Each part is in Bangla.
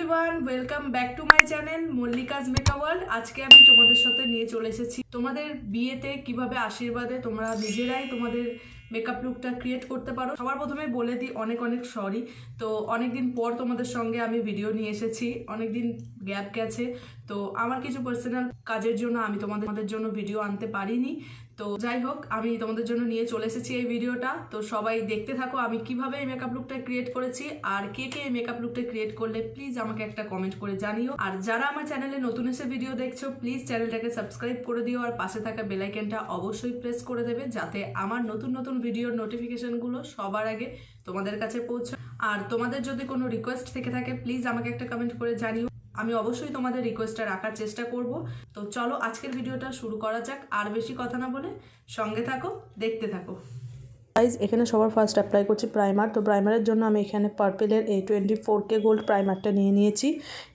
Everyone welcome back to my channel Mallika's মেকা world আজকে আমি তোমাদের সাথে নিয়ে চলে এসেছি। তোমাদের বিয়েতে কীভাবে আশীর্বাদে তোমরা নিজেরাই তোমাদের মেকআপ লুকটা ক্রিয়েট করতে পারো? সবার প্রথমে বলে দিই, অনেক অনেক সরি তো অনেক দিন পর তোমাদের সঙ্গে আমি ভিডিও নিয়ে এসেছি। অনেক দিন গ্যাপ গেছে। তো আমার কিছু পার্সোনাল কাজের জন্য আমি তোমাদের জন্য ভিডিও আনতে পারিনি। তো যাই হোক, আমি তোমাদের জন্য নিয়ে চলে এসেছি এই ভিডিওটা তো সবাই দেখতে থাকো আমি কীভাবে এই মেকআপ লুকটা ক্রিয়েট করেছি আর কে কে এই মেকআপ লুকটা ক্রিয়েট করলে প্লিজ আমাকে একটা কমেন্ট করে জানিও। আর যারা আমার চ্যানেলে নতুন এসে ভিডিও দেখছ প্লিজ চ্যানেলটাকে সাবস্ক্রাইব করে দিও আর পাশে থাকা বেলাইকেনটা অবশ্যই প্রেস করে দেবে যাতে আমার নতুন নতুন ভিডিওর নোটিফিকেশনগুলো সবার আগে তোমাদের কাছে পৌঁছে আর তোমাদের যদি কোনো রিকোয়েস্ট থেকে থাকে প্লিজ আমাকে একটা কমেন্ট করে জানিও। আমি অবশ্যই তোমাদের রিকোয়েস্টটা রাখার চেষ্টা করব। তো চলো আজকের ভিডিওটা শুরু করা যাক। আর বেশি কথা না বলে সঙ্গে থাকো, দেখতে থাকো। গাইজ এখানে সবার ফার্স্ট অ্যাপ্লাই করছি প্রাইমার তো প্রাইমারের জন্য আমি এখানে পার্পেলের এই টোয়েন্টি ফোর কে গোল্ড প্রাইমারটা নিয়ে নিয়েছি।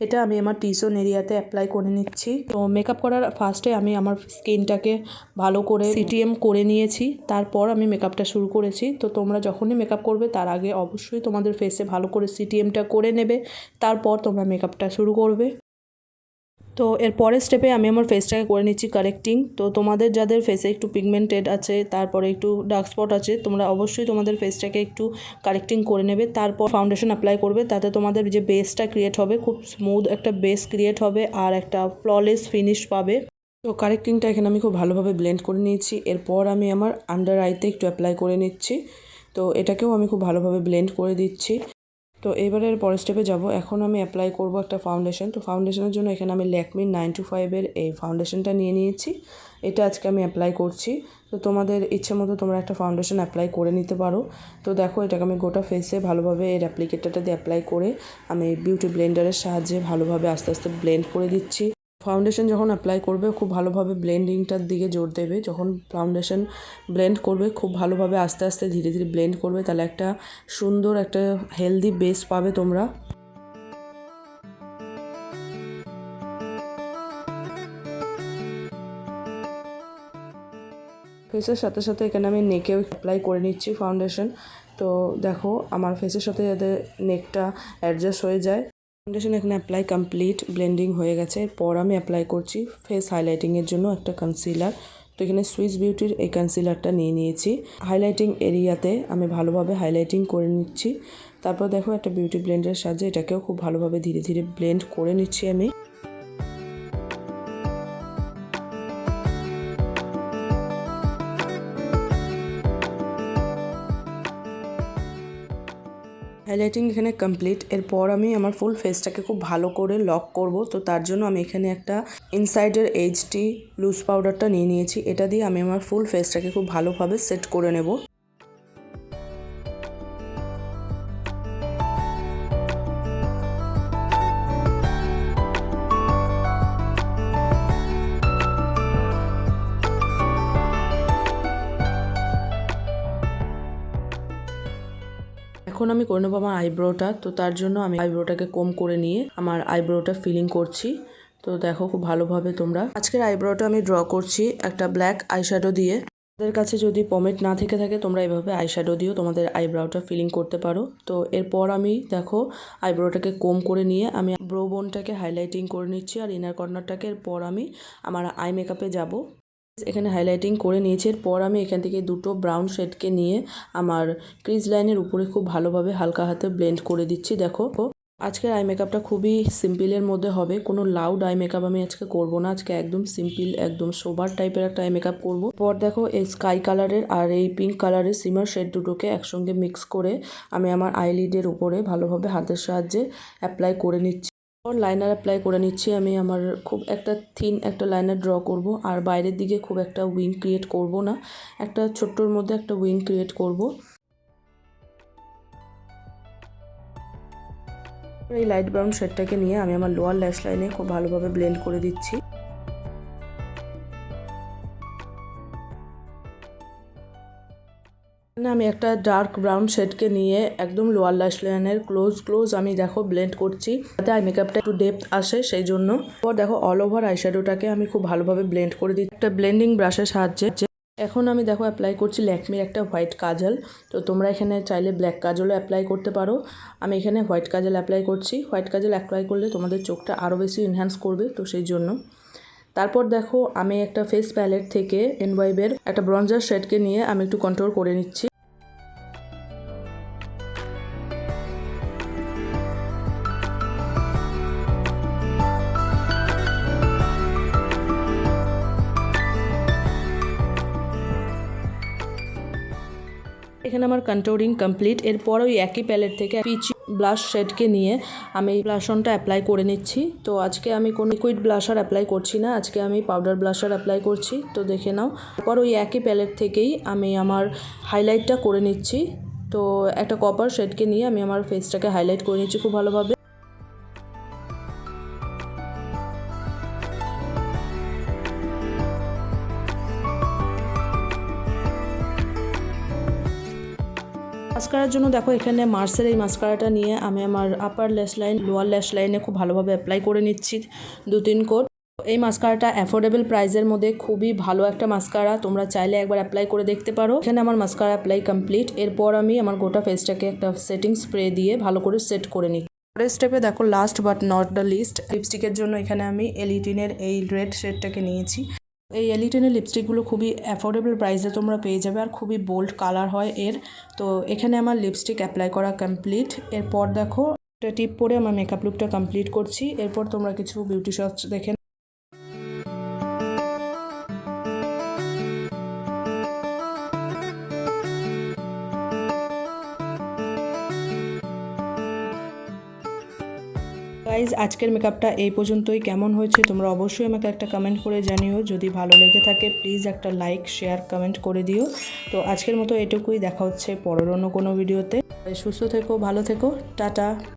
এটা আমি আমার টিসন এরিয়াতে অ্যাপ্লাই করে নিচ্ছি। তো মেকআপ করার ফার্স্টে আমি আমার স্কিনটাকে ভালো করে সিটিএম করে নিয়েছি। তারপর আমি মেকআপটা শুরু করেছি। তো তোমরা যখনই মেকআপ করবে, তার আগে অবশ্যই তোমাদের ফেসে ভালো করে সিটিএমটা করে নেবে। তারপর তোমরা মেকআপটা শুরু করবে। তো এর পরের স্টেপে আমি আমার ফেসটাকে করে নিচ্ছি কারেক্টিং তো তোমাদের যাদের ফেসে একটু পিগমেন্টেড আছে, তারপরে একটু ডার্ক স্পট আছে, তোমরা অবশ্যই তোমাদের ফেসটাকে একটু কারেক্টিং করে নেবে। তারপর ফাউন্ডেশন অ্যাপ্লাই করবে, তাতে তোমাদের যে বেসটা ক্রিয়েট হবে, খুব স্মুথ একটা বেস ক্রিয়েট হবে আর একটা ফ্ললেস ফিনিশ পাবে। তো কারেক্টিংটা এখানে আমি খুব ভালোভাবে ব্লেন্ড করে নিয়েছি। এরপর আমি আমার আন্ডার আইতে একটু অ্যাপ্লাই করে নিচ্ছি। তো এটাকেও আমি খুব ভালোভাবে ব্লেন্ড করে দিচ্ছি। তো এবারের পরের স্টেপে যাব। এখন আমি অ্যাপ্লাই করব একটা ফাউন্ডেশন তো ফাউন্ডেশনের জন্য এখানে আমি ল্যাকমির নাইন টু ফাইভের এই ফাউন্ডেশনটা নিয়ে নিয়েছি। এটা আজকে আমি অ্যাপ্লাই করছি। তো তোমাদের ইচ্ছে মতো তোমরা একটা ফাউন্ডেশন অ্যাপ্লাই করে নিতে পারো। তো দেখো, এটাকে আমি গোটা ফেসে ভালোভাবে এর অ্যাপ্লিকেটারটা দিয়ে অ্যাপ্লাই করে আমি বিউটি ব্লেন্ডারের সাহায্যে ভালোভাবে আস্তে আস্তে ব্লেন্ড করে দিচ্ছি। ফাউন্ডেশন যখন অ্যাপ্লাই করবে, খুব ভালোভাবে ব্লেন্ডিংটার দিকে জোর দেবে। যখন ফাউন্ডেশন ব্লেন্ড করবে, খুব ভালোভাবে আস্তে আস্তে ধীরে ধীরে ব্লেন্ড করবে, তাহলে একটা সুন্দর একটা হেলদি বেস পাবে তোমরা। ফেসের সাথে সাথে এখানে আমি নেকেও অ্যাপ্লাই করে নিচ্ছি ফাউন্ডেশন তো দেখো, আমার ফেসের সাথে যাতে নেকটা অ্যাডজাস্ট হয়ে যায়। ফাউন্ডেশন এখানে অ্যাপ্লাই কমপ্লিট ব্লেন্ডিং হয়ে গেছে। এরপর আমি অ্যাপ্লাই করছি ফেস হাইলাইটিংয়ের জন্য একটা কনসিলার তো এখানে সুইস বিউটির এই কনসিলারটা নিয়ে নিয়েছি। হাইলাইটিং এরিয়াতে আমি ভালোভাবে হাইলাইটিং করে নিচ্ছি। তারপর দেখো একটা বিউটি ব্লেন্ডের সাহায্যে এটাকেও খুব ভালোভাবে ধীরে ধীরে ব্লেন্ড করে নিচ্ছি আমি। হাইলাইটিং এখানে কমপ্লিট এরপর আমি আমার ফুল ফেসটাকে খুব ভালো করে লক করব। তো তার জন্য আমি এখানে একটা ইনসাইডের এইচটি লুজ পাউডারটা নিয়ে নিয়েছি। এটা দিয়ে আমি আমার ফুল ফেসটাকে খুব ভালোভাবে সেট করে নেব। এখন আমি করে নেব আমার আইব্রোটা তো তার জন্য আমি আইব্রোটাকে কম করে নিয়ে আমার আইব্রোটা ফিলিং করছি। তো দেখো খুব ভালোভাবে তোমরা। আজকের আইব্রোটা আমি ড্র করছি একটা ব্ল্যাক আইশ্যাডো দিয়ে। তোমাদের কাছে যদি পমেট না থেকে থাকে, তোমরা এভাবে আইশ্যাডো দিয়েও তোমাদের আইব্রোটা ফিলিং করতে পারো। তো এরপর আমি দেখো আইব্রোটাকে কম করে নিয়ে আমি ব্রো বোনটাকে হাইলাইটিং করে নিচ্ছি আর ইনার কর্নারটাকে এরপর আমি আমার আই মেকআপে যাব। এখানে হাইলাইটিং করে নিয়েছি। এরপর আমি এখান থেকে দুটো ব্রাউন শেডকে নিয়ে আমার ক্রিজ লাইনের উপরে খুব ভালোভাবে হালকা হাতে ব্লেন্ড করে দিচ্ছি, দেখো। আজকের আই মেকআপটা খুবই সিম্পলের মধ্যে হবে। কোনো লাউড আই মেকআপ আমি আজকে করব না। আজকে একদম সিম্পল একদম সোবার টাইপের একটা আই মেকআপ করব। পর দেখো, এই স্কাই কালারের আর এই পিঙ্ক কালারের সিমার শেড দুটোকে একসঙ্গে মিক্স করে আমি আমার আইলিডের উপরে ভালোভাবে হাতের সাহায্যে অ্যাপ্লাই করে নিচ্ছি। লাইনার অ্যাপ্লাই করে নিচ্ছি, আমি আমার খুব একটা থিন একটা লাইনার ড্র করব, আর বাইরের দিকে খুব একটা উইং ক্রিয়েট করব না, একটা ছোট্টর মধ্যে একটা উইং ক্রিয়েট করব। এই লাইট ব্রাউন শেডটাকে নিয়ে আমি আমার লোয়ার ল্যাশ লাইনে খুব ভালোভাবে ব্লেন্ড করে দিচ্ছি। এখানে আমি একটা ডার্ক ব্রাউন শেডকে নিয়ে একদম লোয়ার ল্যাশ লাইনের ক্লোজ ক্লোজ আমি দেখো ব্লেন্ড করছি। যাতে আই মেকআপটা একটু ডেপথ আসে সেই জন্য। পর দেখো অল ওভার আইশ্যাডোটাকে আমি খুব ভালোভাবে ব্লেন্ড করে দিই একটা ব্লেন্ডিং ব্রাশের সাহায্যে এখন আমি দেখো অ্যাপ্লাই করছি ল্যাকমির একটা হোয়াইট কাজল। তো তোমরা এখানে চাইলে ব্ল্যাক কাজলও অ্যাপ্লাই করতে পারো। আমি এখানে হোয়াইট কাজল অ্যাপ্লাই করছি। হোয়াইট কাজল অ্যাপ্লাই করলে তোমাদের চোখটা আরও বেশি এনহ্যান্স করবে, তো সেই জন্য। তারপর দেখো আমি একটা ফেস প্যালেট থেকে এনওয়াইবের একটা ব্রঞ্জার শেডকে নিয়ে আমি একটু কন্ট্রোল করে নিচ্ছি। এখানে আমার কন্ট্রোলিং কমপ্লিট এরপর ওই একই প্যালেট থেকে পিচ ব্লাশ শেডকে নিয়ে আমি ব্লাশনটা অ্যাপ্লাই করে নিচ্ছি। তো আজকে আমি কোনো লিকুইড ব্লাশার অ্যাপ্লাই করছি না। আজকে আমি পাউডার ব্লাশার অ্যাপ্লাই করছি। তো দেখে নাও। তারপর ওই একই প্যালেট থেকেই আমি আমার হাইলাইটটা করে নিচ্ছি। তো একটা কপার শেডকে নিয়ে আমি আমার ফেসটাকে হাইলাইট করে নিচ্ছি খুব ভালোভাবে। মাস্কারার জন্য দেখো এখানে মার্সের এই মাস্কারাটা নিয়ে আমি আমার upper lash line lower lash লাইনে খুব ভালোভাবে অ্যাপ্লাই করে নিচ্ছি দু তিন কোট এই মাস্কারাটা অ্যাফোর্ডেবল প্রাইসের মধ্যে খুবই ভালো একটা মাস্কারা, তোমরা চাইলে একবার অ্যাপ্লাই করে দেখতে পারো। এখানে আমার মাস্কারা অ্যাপ্লাই কমপ্লিট এরপর আমি আমার গোটা ফেসটাকে একটা সেটিং স্প্রে দিয়ে ভালো করে সেট করে নিই পরের স্টেপে দেখো last but not the least লিপস্টিকের জন্য এখানে আমি এলিটিনের এই রেড শেডটাকে নিয়েছি। এই এলিটেনের লিপস্টিকগুলো খুবই অ্যাফোর্ডেবল প্রাইসে তোমরা পেয়ে যাবে আর খুবই বোল্ড কালার হয় এর। তো এখানে আমার লিপস্টিক অ্যাপ্লাই করা কমপ্লিট এরপর দেখো একটা টিপ পরে আমার মেকআপ লুকটা কমপ্লিট করছি। এরপর তোমরা কিছু বিউটি শর্টস দেখে গাইজ আজকের মেকআপটা এই পর্যন্তই। কেমন হয়েছে তোমরা অবশ্যই আমাকে একটা কমেন্ট করে জানিও। যদি ভালো লেগে থাকে প্লিজ একটা লাইক শেয়ার কমেন্ট করে দিও। তো আজকের মতো এটুকুই। দেখা হচ্ছে পরের অন্য কোনো ভিডিওতে সুস্থ থেকো, ভালো থেকো। টাটা।